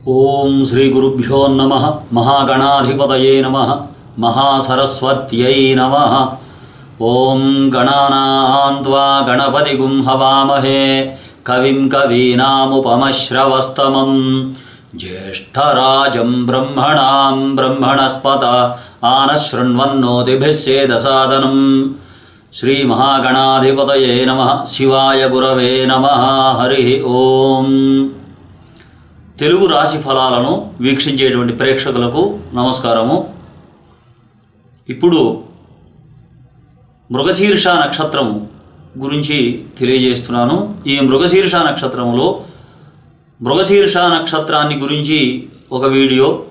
ఓం శ్రీ గురుభ్యో నమ మహాగణాధిపతయే నమ మహాసరస్వత్యై నమ ఓం గణానాన్వా గణపతిగుం హవామహే కవిం కవీనాముపమశ్రవస్తమం జ్యేష్టరాజం బ్రహ్మణాం బ్రహ్మణస్పత ఆనశృణ్వన్నోతిభిస్సేదసాదనం श्रीमहागणाधिपतये नमः शिवाय गुरवे नमः हरिः ओम् తెలుగు రాశి ఫలాలను వీక్షించేటువంటి ప్రేక్షకులకు నమస్కారము. ఇప్పుడు మృగశీర్ష నక్షత్రము గురించి తెలియజేస్తున్నాను. ఈ మృగశీర్ష నక్షత్రములో మృగశీర్ష నక్షత్రాన్ని గురించి ఒక వీడియో.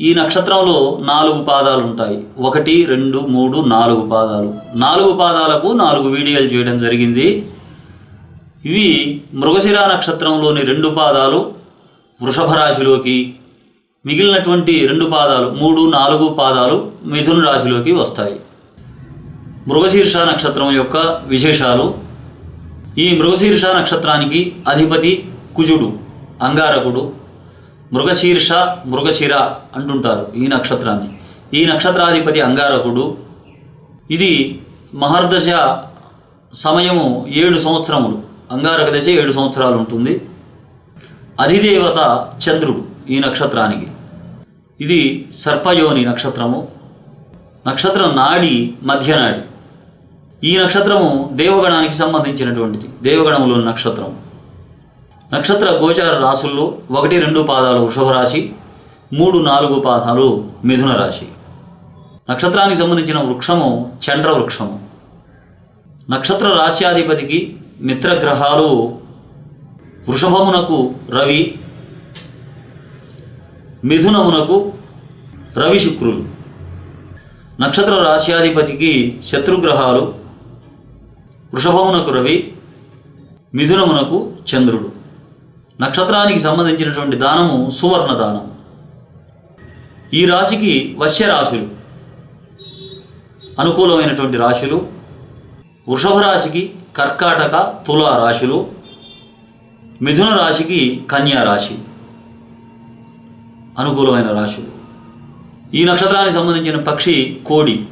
ఈ నక్షత్రంలో నాలుగు పాదాలు ఉంటాయి. ఒకటి రెండు మూడు నాలుగు పాదాలు. నాలుగు పాదాలకు నాలుగు వీడియోలు చేయడం జరిగింది. ఇవి మృగశిర నక్షత్రంలోని రెండు పాదాలు. వృషభ రాశిలోకి మిగిలినటువంటి రెండు పాదాలు మూడు నాలుగు పాదాలు మిథున రాశిలోకి వస్తాయి. మృగశీర్ష నక్షత్రం యొక్క విశేషాలు. ఈ మృగశీర్ష నక్షత్రానికి అధిపతి కుజుడు అంగారకుడు మృగశీర్ష మృగశిర అంటుంటారు ఈ నక్షత్రాన్ని. ఈ నక్షత్రాధిపతి అంగారకుడు. ఇది మహర్దశ సమయము ఏడు సంవత్సరములు అంగారక దశ ఏడు సంవత్సరాలు ఉంటుంది. అధిదేవత చంద్రుడు ఈ నక్షత్రానికి. ఇది సర్పయోని నక్షత్రము. నక్షత్రం నాడి మధ్యనాడి. ఈ నక్షత్రము దేవగణానికి సంబంధించినటువంటిది. దేవగణంలోని నక్షత్రం. నక్షత్ర గోచార రాశుల్లో ఒకటి రెండు పాదాలు వృషభరాశి మూడు నాలుగు పాదాలు మిథున రాశి. నక్షత్రానికి సంబంధించిన వృక్షము చండ్ర వృక్షము నక్షత్ర రాశ్యాధిపతికి మిత్రగ్రహాలు వృషభమునకు రవి మిథునమునకు రవి శుక్రులు. నక్షత్ర రాశ్యాధిపతికి శత్రుగ్రహాలు వృషభమునకు రవి మిథునమునకు చంద్రుడు. నక్షత్రానికి సంబంధించినటువంటి దానము సువర్ణ దానం ఈ రాశికి వశ్య రాశులు అనుకూలమైనటువంటి రాశులు. వృషభ రాశికి కర్కాటక తుల రాశులు మిథున రాశికి కన్యా రాశి. అనుకూలమైన రాశులు. ఈ నక్షత్రానికి సంబంధించిన పక్షి కోడి.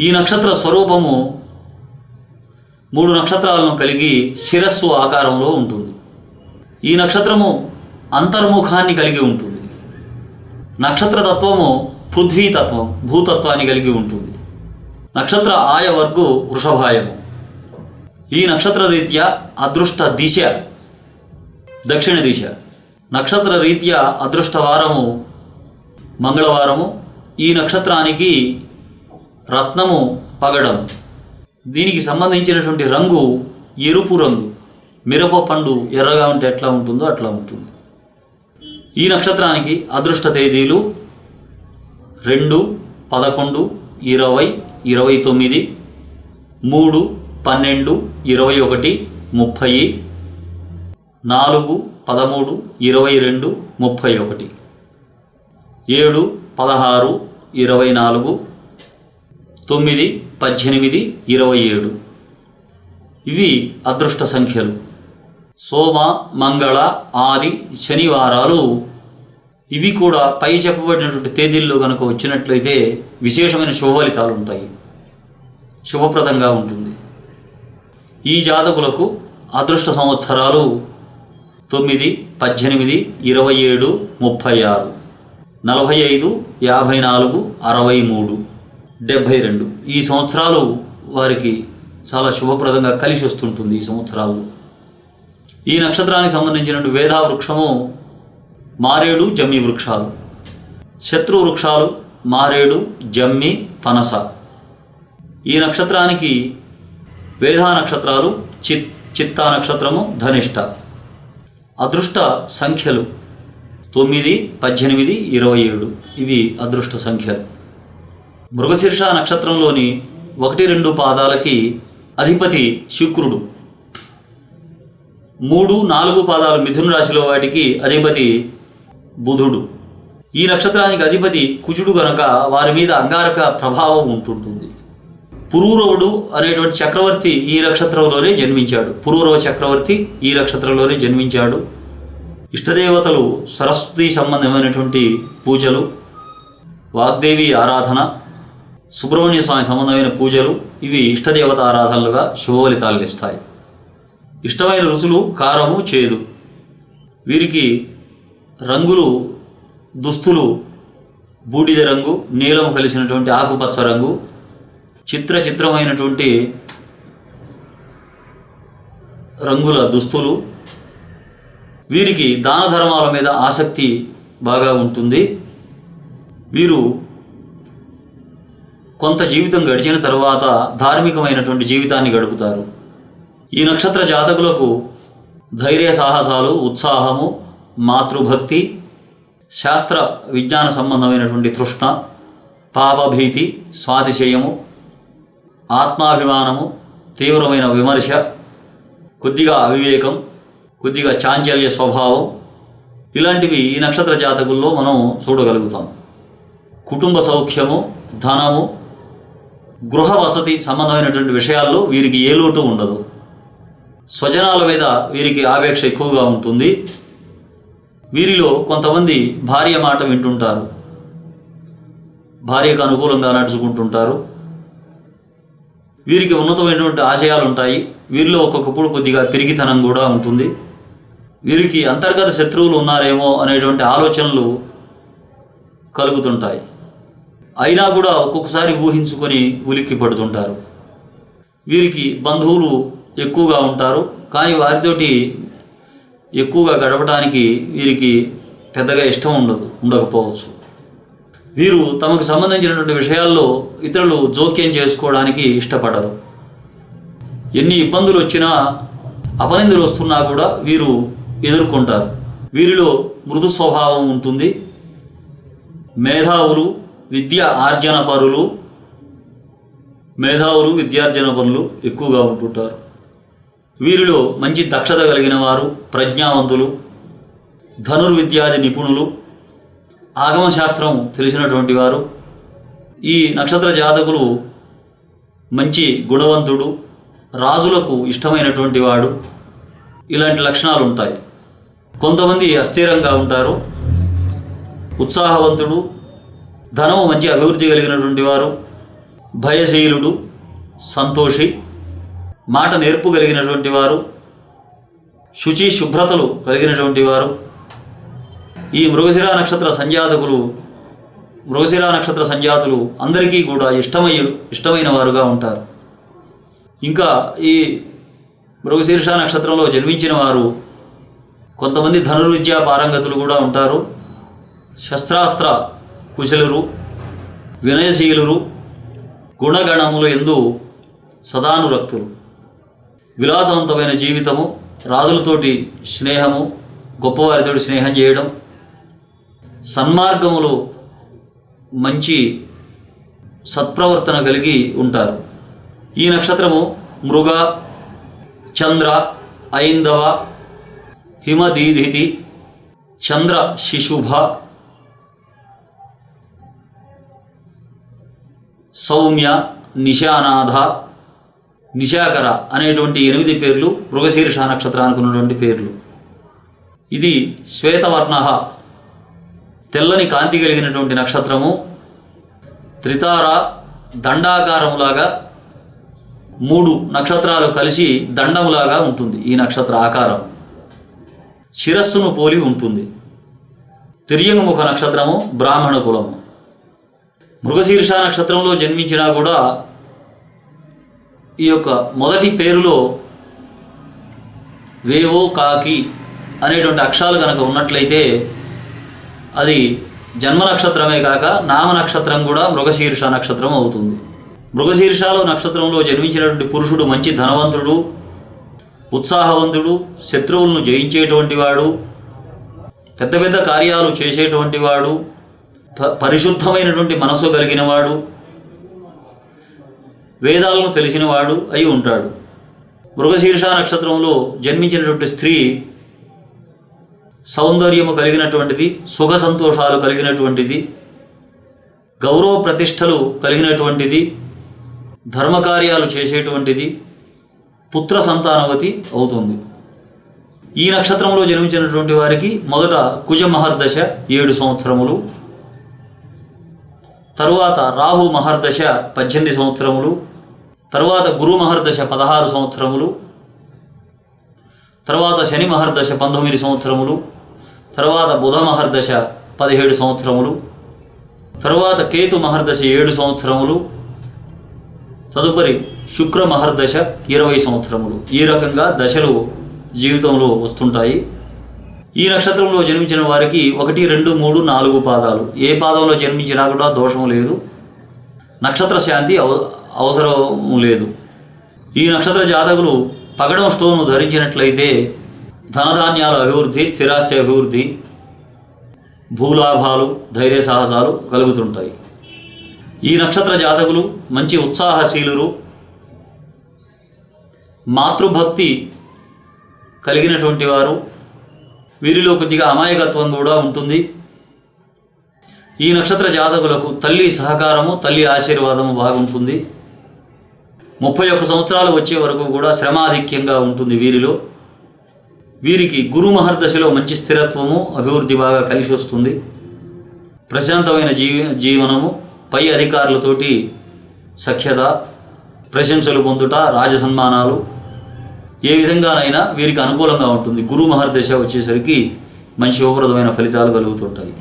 ఈ నక్షత్ర స్వరూపము మూడు నక్షత్రాలను కలిగి శిరస్సు ఆకారంలో ఉంటుంది. ఈ నక్షత్రము అంతర్ముఖాన్ని కలిగి ఉంటుంది. నక్షత్ర తత్వము పృథ్వీతత్వం భూతత్వాన్ని కలిగి ఉంటుంది. నక్షత్ర ఆయ ఆయవర్గు వృషభాయము. ఈ నక్షత్ర రీత్యా అదృష్ట దిశ దక్షిణ దిశ. నక్షత్ర రీత్యా అదృష్ట వారము మంగళవారము ఈ నక్షత్రానికి రత్నము పగడం. దీనికి సంబంధించినటువంటి రంగు ఎరుపు రంగు. మిరప పండు ఎర్రగా ఉంటే ఎట్లా ఉంటుందో అట్లా ఉంటుంది. ఈ నక్షత్రానికి అదృష్ట తేదీలు రెండు పదకొండు ఇరవై ఇరవై తొమ్మిది మూడు పన్నెండు ఇరవై ఒకటి ముప్పై నాలుగు పదమూడు ఇరవై రెండు ముప్పై ఒకటి. ఏడు పదహారు ఇరవై నాలుగు తొమ్మిది పద్దెనిమిది ఇరవై ఏడు. ఇవి అదృష్ట సంఖ్యలు. సోమ మంగళ ఆది శనివారాలు ఇవి కూడా పై చెప్పబడినటువంటి తేదీల్లో కనుక వచ్చినట్లయితే విశేషమైన శుభ ఫలితాలు ఉంటాయి. శుభప్రదంగా ఉంటుంది. ఈ జాతకులకు అదృష్ట సంవత్సరాలు తొమ్మిది పద్దెనిమిది ఇరవై ఏడు ముప్పై ఆరు నలభై ఐదు యాభై నాలుగు అరవై మూడు డెబ్భై రెండు. ఈ సంవత్సరాలు వారికి చాలా శుభప్రదంగా కలిసి వస్తుంటుంది ఈ సంవత్సరాలు. ఈ నక్షత్రానికి సంబంధించిన వేదా వృక్షము మారేడు జమ్మి వృక్షాలు. శత్రు వృక్షాలు మారేడు జమ్మి పనస. ఈ నక్షత్రానికి వేదా నక్షత్రాలు చిత్ చిత్తా నక్షత్రము ధనిష్ట. అదృష్ట సంఖ్యలు తొమ్మిది పద్దెనిమిది ఇరవై ఏడు. ఇవి అదృష్ట సంఖ్యలు. మృగశీర్ష నక్షత్రంలోని ఒకటి రెండు పాదాలకి అధిపతి శుక్రుడు. మూడు నాలుగు పాదాలు మిథున రాశిలో వాటికి అధిపతి బుధుడు. ఈ నక్షత్రానికి అధిపతి కుజుడు గనక వారి మీద అంగారక ప్రభావం ఉంటుంటుంది. పురూరవుడు అనేటువంటి చక్రవర్తి ఈ నక్షత్రంలోనే జన్మించాడు. పురూరవ చక్రవర్తి ఈ నక్షత్రంలోనే జన్మించాడు. ఇష్టదేవతలు సరస్వతి సంబంధమైనటువంటి పూజలు వాగ్దేవి ఆరాధన సుబ్రహ్మణ్య స్వామి సంబంధమైన పూజలు ఇవి ఇష్టదేవత ఆరాధనలుగా శుభఫలితాలు ఇస్తాయి. ఇష్టమైన రుచులు కారము చేదు. వీరికి రంగులు దుస్తులు బూడిద రంగు నీలం కలిసినటువంటి ఆకుపచ్చ రంగు చిత్ర చిత్రమైనటువంటి రంగుల దుస్తులు. వీరికి దాన ధర్మాల మీద ఆసక్తి బాగా ఉంటుంది. వీరు కొంత జీవితం గడిచిన తర్వాత ధార్మికమైనటువంటి జీవితాన్ని గడుపుతారు. ఈ నక్షత్ర జాతకులకు ధైర్య సాహసాలు ఉత్సాహము మాతృభక్తి శాస్త్ర విజ్ఞాన సంబంధమైనటువంటి తృష్ణ పాపభీతి స్వాతిశయము ఆత్మాభిమానము తీవ్రమైన విమర్శ కొద్దిగా అవివేకం కొద్దిగా చాంచల్య స్వభావం ఇలాంటివి ఈ నక్షత్ర జాతకుల్లో మనం చూడగలుగుతాం. కుటుంబ సౌఖ్యము ధనము గృహ వసతి సంబంధమైనటువంటి విషయాల్లో వీరికి ఏ లోటు ఉండదు. స్వజనాల మీద వీరికి ఆపేక్ష ఎక్కువగా ఉంటుంది. వీరిలో కొంతమంది భార్య మాట వింటుంటారు. భార్యకు అనుకూలంగా నడుచుకుంటుంటారు. వీరికి ఉన్నతమైనటువంటి ఆశయాలు ఉంటాయి వీరిలో ఒక్కొక్కప్పుడు కొద్దిగా పిరికితనం కూడా ఉంటుంది. వీరికి అంతర్గత శత్రువులు ఉన్నారేమో అనేటువంటి ఆలోచనలు కలుగుతుంటాయి. అయినా కూడా ఒక్కొక్కసారి ఊహించుకొని ఉలిక్కి పడుతుంటారు వీరికి బంధువులు ఎక్కువగా ఉంటారు. కానీ వారితోటి ఎక్కువగా గడపడానికి వీరికి పెద్దగా ఇష్టం ఉండదు ఉండకపోవచ్చు. వీరు తమకు సంబంధించినటువంటి విషయాల్లో ఇతరులు జోక్యం చేసుకోవడానికి ఇష్టపడరు. ఎన్ని ఇబ్బందులు వచ్చినా అపనిందులు వస్తున్నా కూడా వీరు ఎదుర్కొంటారు. వీరిలో మృదు స్వభావం ఉంటుంది. మేధావులు విద్య ఆర్జన పరులు మేధావులు విద్యార్జన పనులు ఎక్కువగా ఉంటుంటారు. వీరిలో మంచి దక్షత కలిగిన వారు ప్రజ్ఞావంతులు ధనుర్విద్యాది నిపుణులు ఆగమశాస్త్రం తెలిసినటువంటి వారు ఈ నక్షత్ర జాతకులు మంచి గుణవంతుడు రాజులకు ఇష్టమైనటువంటి వాడు ఇలాంటి లక్షణాలు ఉంటాయి. కొంతమంది అస్థిరంగా ఉంటారు ఉత్సాహవంతుడు ధనము మంచి అభివృద్ధి కలిగినటువంటి వారు భయశీలుడు సంతోషి మాట నేర్పు కలిగినటువంటి వారు శుచి శుభ్రతలు కలిగినటువంటి వారు ఈ మృగశిర నక్షత్ర సంజాతకులు మృగశిర నక్షత్ర సంజాతులు అందరికీ కూడా ఇష్టమై ఇష్టమైన వారుగా ఉంటారు. ఇంకా ఈ మృగశీర్ష నక్షత్రంలో జన్మించిన వారు కొంతమంది ధనుర్విద్యా పారంగతులు కూడా ఉంటారు. శస్త్రాస్త్ర కుశలురు వినయశీలురు గుణగణములు ఎందు సదానురక్తులు. విలాసవంతమైన జీవితము రాజులతోటి స్నేహము గొప్పవారితోటి స్నేహం చేయడం సన్మార్గములు మంచి సత్ప్రవర్తన కలిగి ఉంటారు. ఈ నక్షత్రము మృగ చంద్ర ఐందవ హిమదీధితి చంద్ర శిశుభ సౌమ్య నిశానాథ నిశాకర అనేటువంటి ఎనిమిది పేర్లు మృగశీర్ష నక్షత్రానికి ఉన్నటువంటి పేర్లు. ఇది శ్వేతవర్ణ తెల్లని కాంతి కలిగినటువంటి నక్షత్రము త్రితార దండాకారములాగా మూడు నక్షత్రాలు కలిసి దండములాగా ఉంటుంది ఈ నక్షత్ర ఆకారం. శిరస్సును పోలి ఉంటుంది. తిర్యంగముఖ నక్షత్రము బ్రాహ్మణ కులము. మృగశీర్ష నక్షత్రంలో జన్మించినా కూడా ఈ యొక్క మొదటి పేరులో వేవో కాకి అనేటువంటి అక్షరాలు కనుక ఉన్నట్లయితే అది జన్మ నక్షత్రమే కాక నామ నక్షత్రం కూడా మృగశీర్ష నక్షత్రం అవుతుంది. మృగశీర్షాలు నక్షత్రంలో జన్మించినటువంటి పురుషుడు మంచి ధనవంతుడు ఉత్సాహవంతుడు శత్రువులను జయించేటువంటి వాడు పెద్ద పెద్ద కార్యాలు చేసేటువంటి వాడు ప- పరిశుద్ధమైనటువంటి మనస్సు కలిగిన వాడు వేదాలను తెలిసినవాడు అయి ఉంటాడు. మృగశీర్ష నక్షత్రంలో జన్మించినటువంటి స్త్రీ సౌందర్యము కలిగినటువంటిది సుఖ సంతోషాలు కలిగినటువంటిది గౌరవ ప్రతిష్టలు కలిగినటువంటిది ధర్మకార్యాలు చేసేటువంటిది పుత్ర సంతానవతి అవుతుంది. ఈ నక్షత్రంలో జన్మించినటువంటి వారికి మొదట కుజ మహర్దశ ఏడు సంవత్సరములు తరువాత రాహు మహర్దశ పద్దెనిమిది సంవత్సరములు తరువాత గురు మహర్దశ పదహారు సంవత్సరములు తర్వాత శని మహర్దశ పంతొమ్మిది సంవత్సరములు తర్వాత బుధ మహర్దశ పదిహేడు సంవత్సరములు తరువాత కేతు మహర్దశ ఏడు సంవత్సరములు తదుపరి శుక్ర మహర్దశ ఇరవై సంవత్సరములు. ఈ రకంగా దశలు జీవితంలో వస్తుంటాయి. ఈ నక్షత్రంలో జన్మించిన వారికి ఒకటి రెండు మూడు నాలుగు పాదాలు. ఏ పాదంలో జన్మించినా కూడా దోషం లేదు. నక్షత్ర శాంతి అవ అవసరం లేదు. ఈ నక్షత్ర జాతకులు పగడం స్టోను ధరించినట్లయితే ధనధాన్యాల అభివృద్ధి స్థిరాస్తి అభివృద్ధి భూలాభాలు ధైర్య సాహసాలు కలుగుతుంటాయి. ఈ నక్షత్ర జాతకులు మంచి ఉత్సాహశీలురు. మాతృభక్తి కలిగినటువంటి వారు వీరిలో కొద్దిగా అమాయకత్వం కూడా ఉంటుంది. ఈ నక్షత్ర జాతకులకు తల్లి సహకారము తల్లి ఆశీర్వాదము బాగుంటుంది. ముప్పై ఒక్క సంవత్సరాలు వచ్చే వరకు కూడా శ్రమాధిక్యంగా ఉంటుంది వీరిలో. వీరికి గురు మహర్దశలో మంచి స్థిరత్వము అభివృద్ధి బాగా కలిసి వస్తుంది. ప్రశాంతమైన జీవ జీవనము పై అధికారులతోటి సఖ్యత ప్రశంసలు పొందుట రాజ సన్మానాలు ఏ విధంగానైనా వీరికి అనుకూలంగా ఉంటుంది. గురు మహర్దశ వచ్చేసరికి మంచి శుభప్రదమైన ఫలితాలు కలుగుతుంటాయి.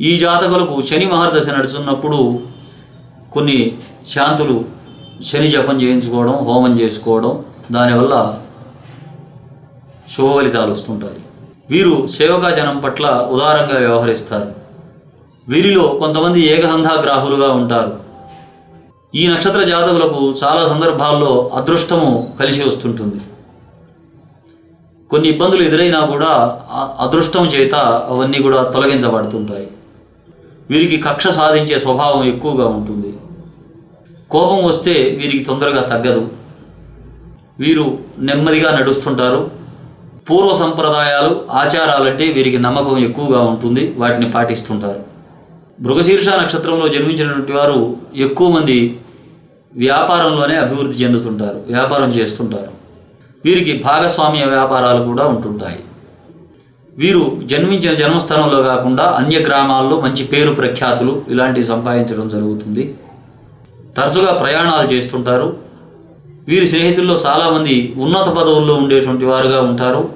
ఈ జాతకులకు శని మహర్దశ నడుచున్నప్పుడు కొన్ని శాంతులు శని జపం చేయించుకోవడం హోమం చేసుకోవడం దానివల్ల శుభ ఫలితాలు వస్తుంటాయి. వీరు సేవకాజనం పట్ల ఉదారంగా వ్యవహరిస్తారు. వీరిలో కొంతమంది ఏకసంధాగ్రాహులుగా ఉంటారు. ఈ నక్షత్ర జాతకులకు చాలా సందర్భాల్లో అదృష్టము కలిసి వస్తుంటుంది. కొన్ని ఇబ్బందులు ఎదురైనా కూడా అదృష్టం చేత అవన్నీ కూడా తొలగించబడుతుంటాయి. వీరికి కక్ష సాధించే స్వభావం ఎక్కువగా ఉంటుంది. కోపం వస్తే వీరికి తొందరగా తగ్గదు. వీరు నెమ్మదిగా నడుస్తుంటారు. పూర్వ సంప్రదాయాలు ఆచారాలంటే వీరికి నమ్మకం ఎక్కువగా ఉంటుంది. వాటిని పాటిస్తుంటారు. మృగశీర్ష నక్షత్రంలో జన్మించినటువంటి వారు ఎక్కువ మంది వ్యాపారంలోనే అభివృద్ధి చెందుతుంటారు వ్యాపారం చేస్తుంటారు. వీరికి భాగస్వామ్య వ్యాపారాలు కూడా ఉంటుంటాయి. వీరు జన్మించిన జన్మస్థానంలో కాకుండా అన్య గ్రామాల్లో మంచి పేరు ప్రఖ్యాతులు ఇలాంటివి సంపాదించడం జరుగుతుంది. తరచుగా ప్రయాణాలు చేస్తుంటారు. వీరి స్నేహితుల్లో చాలామంది ఉన్నత పదవుల్లో ఉండేటువంటి వారుగా ఉంటారు.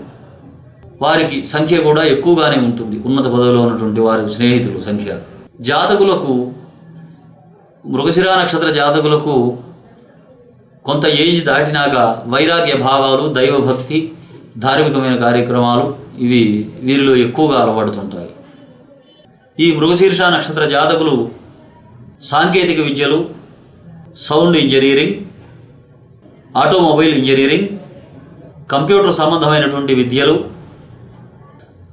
వారికి సంఖ్య కూడా ఎక్కువగానే ఉంటుంది. ఉన్నత పదవిలో ఉన్నటువంటి వారి స్నేహితులు సంఖ్య. జాతకులకు మృగశిరా నక్షత్ర జాతకులకు కొంత ఏజ్ దాటినాక వైరాగ్య భావాలు దైవభక్తి ధార్మికమైన కార్యక్రమాలు ఇవి వీరిలో ఎక్కువగా అలవడుతుంటాయి ఈ మృగశీర్ష నక్షత్ర జాతకులు సాంకేతిక విద్యలు sound engineering automobile engineering computer సంబంధమైనటువంటి విద్యలు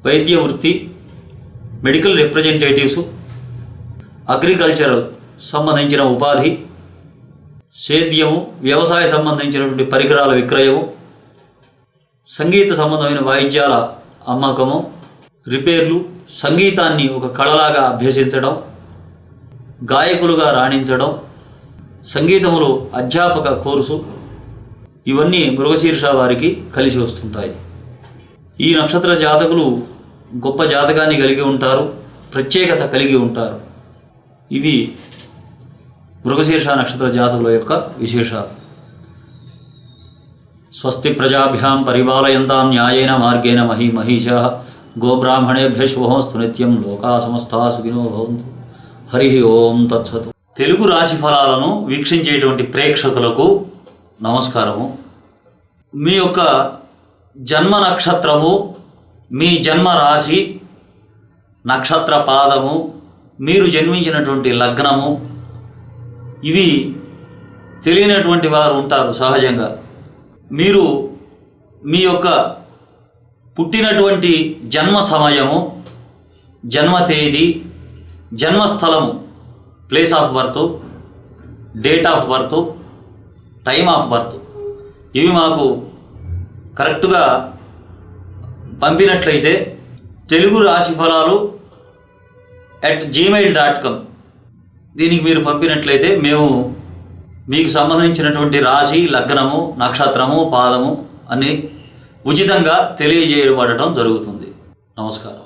వైద్య వృత్తి మెడికల్ రిప్రజెంటేటివ్స్ అగ్రికల్చరల్ సంబంధించిన ఉపాధి సేద్యము వ్యవసాయ సంబంధించినటువంటి పరికరాల విక్రయము సంగీత సంబంధమైన వాయిద్యాల అమ్మకము రిపేర్లు సంగీతాన్ని ఒక కళలాగా అభ్యసించడం గాయకులుగా రాణించడం సంగీతంలో అధ్యాపక కోర్సు ఇవన్నీ మృగశీర్ష వారికి కలిసి వస్తుంటాయి. ఈ నక్షత్ర జాతకులు గొప్ప జాతకాన్ని కలిగి ఉంటారు ప్రత్యేకత కలిగి ఉంటారు. ఇవి మృగశీర్ష నక్షత్ర జాతకుల యొక్క విశేషాలు. స్వస్తి ప్రజాభ్యాం పరిపాలయంతాం న్యాయేన మార్గేణ మహీ మహిష గోబ్రాహ్మణేభ్య శుభమస్తు నిత్యం లోకా సమస్తా సుఖినో భవంతు. హరి ఓం తత్సతు. తెలుగు రాశి ఫలాలను వీక్షించేటువంటి ప్రేక్షకులకు నమస్కారము. మీ యొక్క జన్మ నక్షత్రము మీ జన్మ రాశి నక్షత్ర పాదము మీరు జన్మించినటువంటి లగ్నము ఇవి తెలియనటువంటి వారు ఉంటారు సహజంగా. మీరు మీ యొక్క పుట్టినటువంటి జన్మ సమయము జన్మ తేదీ జన్మస్థలము place of birth date of birth time of birth ఇవి మాకు కరెక్ట్గా పంపినట్లయితే తెలుగు రాశి ఫలాలు అట్ జీమెయిల్ డాట్ కామ్ దీనికి మీరు పంపినట్లయితే మేము మీకు సంబంధించినటువంటి రాశి లగ్నము నక్షత్రము పాదము అని ఉచితంగా తెలియజేయబడటం జరుగుతుంది. నమస్కారం.